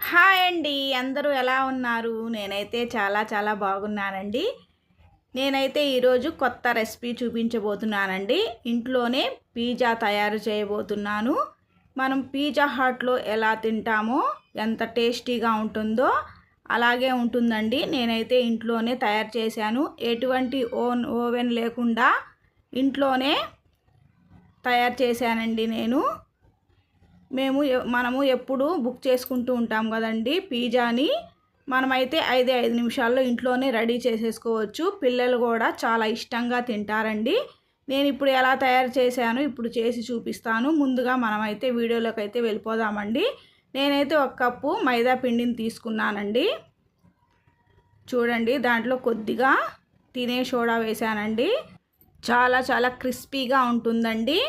Hi అండి. అందరూ ఎలా ఉన్నారు? నేనైతే చాలా చాలా బాగున్నానండి. నేనైతే ఈరోజు కొత్త రెసిపీ చూపించబోతున్నానండి. ఇంట్లోనే పిజ్జా తయారు చేయబోతున్నాను. మనం పిజ్జా హాట్లో ఎలా తింటామో ఎంత టేస్టీగా ఉంటుందో అలాగే ఉంటుందండి. నేనైతే ఇంట్లోనే తయారు చేశాను. ఎటువంటి ఓన్ ఓవెన్ లేకుండా ఇంట్లోనే తయారు చేశానండి నేను. మేము మనము ఎప్పుడు బుక్ చేసుకుంటూ ఉంటాం కదండి పిజ్జాని. మనమైతే ఐదే ఐదు నిమిషాల్లో ఇంట్లోనే రెడీ చేసేసుకోవచ్చు. పిల్లలు కూడా చాలా ఇష్టంగా తింటారండి. నేను ఇప్పుడు ఎలా తయారు చేశాను ఇప్పుడు చేసి చూపిస్తాను. ముందుగా మనమైతే వీడియోలోకి అయితే వెళ్ళిపోదామండి. నేనైతే ఒక కప్పు మైదా పిండిని తీసుకున్నానండి. చూడండి దాంట్లో కొద్దిగా తినే సోడా వేసానండి చాలా చాలా క్రిస్పీగా ఉంటుందండి.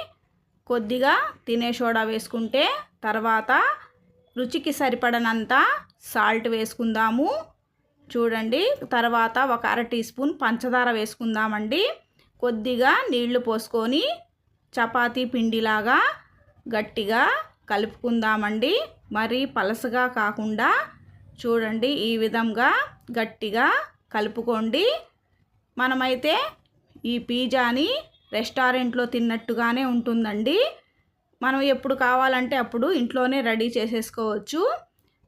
కొద్దిగా తినే సోడా వేసుకుంటే తర్వాత రుచికి సరిపడనంత సాల్ట్ వేసుకుందాము. చూడండి తర్వాత ఒక అర టీ స్పూన్ పంచదార వేసుకుందామండి. కొద్దిగా నీళ్ళు పోసుకొని చపాతీ పిండిలాగా గట్టిగా కలుపుకుందామండి. మరి పలసగా కాకుండా చూడండి ఈ విధంగా గట్టిగా కలుపుకోండి. మనమైతే ఈ పిజ్జాని రెస్టారెంట్లో తిన్నట్టుగానే ఉంటుందండి. మనం ఎప్పుడు కావాలంటే అప్పుడు ఇంట్లోనే రెడీ చేసేసుకోవచ్చు.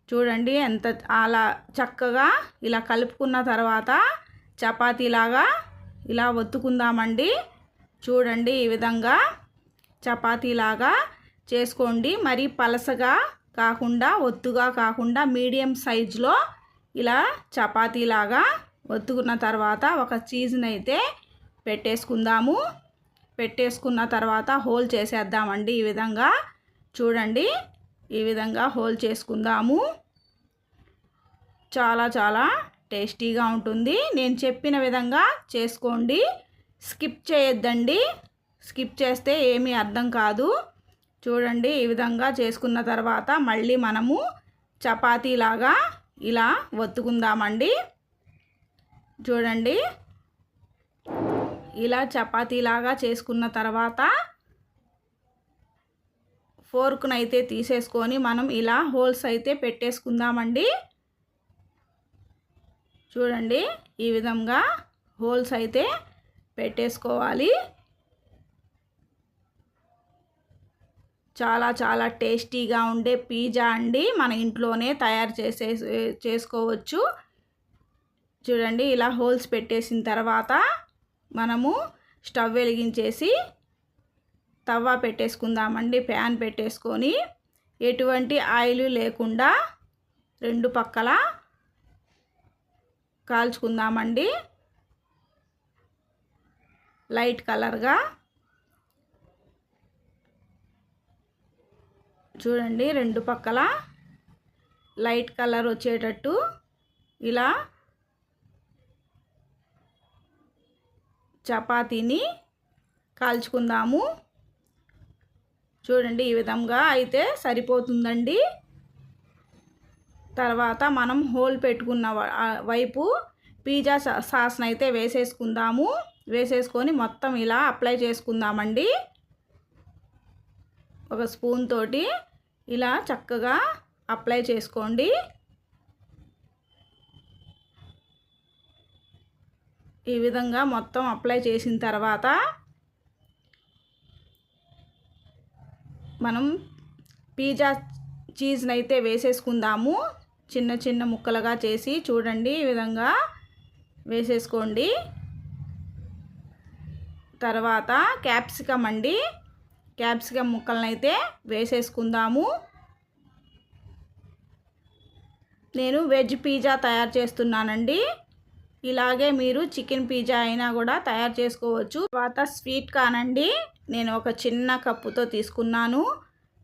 చూడండి ఎంత అలా చక్కగా ఇలా కలుపుకున్న తర్వాత చపాతీలాగా ఇలా ఒత్తుకుందామండి. చూడండి ఈ విధంగా చపాతీలాగా చేసుకోండి. మరి పలసగా కాకుండా ఒత్తుగా కాకుండా మీడియం సైజులో ఇలా చపాతీలాగా ఒత్తుకున్న తర్వాత ఒక చీజ్ని అయితే పెట్టేసుకుందాము. పెట్టేసుకున్న తర్వాత హోల్ చేసేద్దామండి ఈ విధంగా. చూడండి ఈ విధంగా హోల్ చేసుకుందాము. చాలా చాలా టేస్టీగా ఉంటుంది. నేను చెప్పిన విధంగా చేసుకోండి. స్కిప్ చేయొద్దండి. స్కిప్ చేస్తే ఏమీ అర్థం కాదు. చూడండి ఈ విధంగా చేసుకున్న తర్వాత మళ్ళీ మనము చపాతీలాగా ఇలా ఒత్తుకుందామండి. చూడండి ఇలా చపాతీలాగా చేసుకున్న తర్వాత ఫోర్క్నైతే తీసేసుకొని మనం ఇలా హోల్స్ అయితే పెట్టేసుకుందామండి. చూడండి ఈ విధంగా హోల్స్ అయితే పెట్టేసుకోవాలి. చాలా చాలా టేస్టీగా ఉండే పిజ్జా అండి. మన ఇంట్లోనే తయారు చేసే చేసుకోవచ్చు. చూడండి ఇలా హోల్స్ పెట్టేసిన తర్వాత మనము స్టవ్ వెలిగించేసి తవ్వ పెట్టేసుకుందామండి. ప్యాన్ పెట్టేసుకొని ఎటువంటి ఆయిల్ లేకుండా రెండు పక్కల కాల్చుకుందామండి. లైట్ కలర్గా చూడండి రెండు పక్కల లైట్ కలర్ వచ్చేటట్టు ఇలా చపాతీని కాల్చుకుందాము. చూడండి ఈ విధంగా అయితే సరిపోతుందండి. తర్వాత మనం హోల్ పెట్టుకున్న వైపు పిజ్జా సాస్ని అయితే వేసేసుకుందాము. వేసేసుకొని మొత్తం ఇలా అప్లై చేసుకుందామండి. ఒక స్పూన్ తోటి ఇలా చక్కగా అప్లై చేసుకోండి. ఈ విధంగా మొత్తం అప్లై చేసిన తర్వాత మనం పిజ్జా చీజ్ని అయితే వేసేసుకుందాము. చిన్న చిన్న ముక్కలుగా చేసి చూడండి ఈ విధంగా వేసేసుకోండి. తర్వాత క్యాప్సికమ్ అండి. క్యాప్సికమ్ ముక్కలను అయితే వేసేసుకుందాము. నేను వెజ్ పిజ్జా తయారు చేస్తున్నానండి. ఇలాగే మీరు చికెన్ పిజ్జా అయినా కూడా తయారు చేసుకోవచ్చు. తర్వాత స్వీట్ కానండి. నేను ఒక చిన్న కప్పుతో తీసుకున్నాను.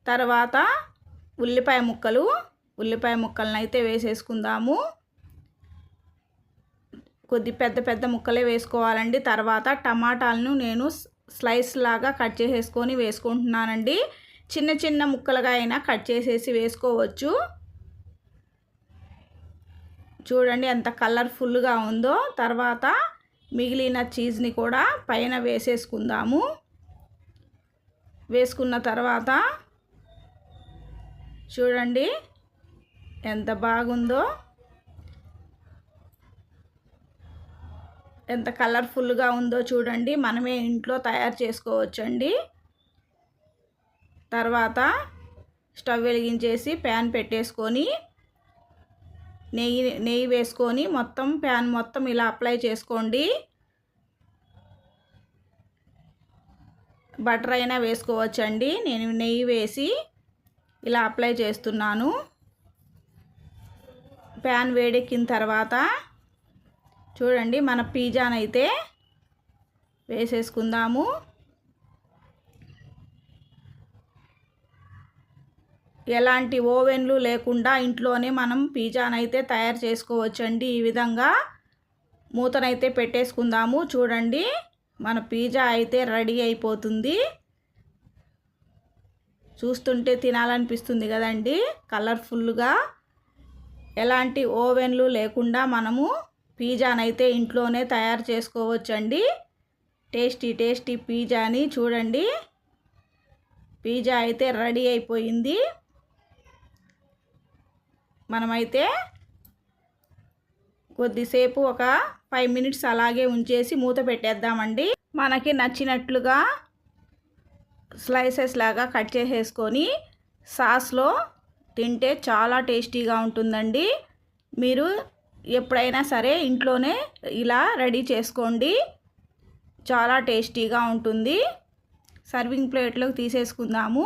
తర్వాత ఉల్లిపాయ ముక్కలు. ఉల్లిపాయ ముక్కలను అయితే వేసేసుకుందాము. కొద్ది పెద్ద పెద్ద ముక్కలే వేసుకోవాలండి. తర్వాత టమాటాలను నేను స్లైస్ లాగా కట్ చేసేసుకొని వేసుకుంటున్నానండి. చిన్న చిన్న ముక్కలుగా అయినా కట్ చేసేసి వేసుకోవచ్చు. చూడండి ఎంత కలర్ఫుల్గా ఉందో. తర్వాత మిగిలిన చీజ్ని కూడా పైన వేసేసుకుందాము. వేసుకున్న తర్వాత చూడండి ఎంత బాగుందో. ఎంత కలర్ఫుల్గా ఉందో చూడండి. మనమే ఇంట్లో తయారు చేసుకోవచ్చండి. తర్వాత స్టవ్ వెలిగించేసి ప్యాన్ పెట్టేసుకొని నెయ్యి నెయ్యి వేసుకొని మొత్తం ప్యాన్ మొత్తం ఇలా అప్లై చేసుకోండి. బటర్ అయినా వేసుకోవచ్చండి. నేను నెయ్యి వేసి ఇలా అప్లై చేస్తున్నాను. ప్యాన్ వేడెక్కిన తర్వాత చూడండి మన పిజ్జానైతే వేసేసుకుందాము. ఎలాంటి ఓవెన్లు లేకుండా ఇంట్లోనే మనం పిజ్జానైతే తయారు చేసుకోవచ్చండి. ఈ విధంగా మూతనైతే పెట్టేసుకుందాము. చూడండి మన పిజ్జా అయితే రెడీ అయిపోతుంది. చూస్తుంటే తినాలనిపిస్తుంది కదండి కలర్ఫుల్గా. ఎలాంటి ఓవెన్లు లేకుండా మనము పిజ్జానైతే ఇంట్లోనే తయారు చేసుకోవచ్చండి. టేస్టీ టేస్టీ పిజ్జాని చూడండి. పిజ్జా అయితే రెడీ అయిపోయింది. మనమైతే కొద్దిసేపు ఒక ఫైవ్ మినిట్స్ అలాగే ఉంచేసి మూత పెట్టేద్దామండి. మనకి నచ్చినట్లుగా స్లైసెస్ లాగా కట్ చేసేసుకొని సాస్లో తింటే చాలా టేస్టీగా ఉంటుందండి. మీరు ఎప్పుడైనా సరే ఇంట్లోనే ఇలా రెడీ చేసుకోండి. చాలా టేస్టీగా ఉంటుంది. సర్వింగ్ ప్లేట్లోకి తీసేసుకుందాము.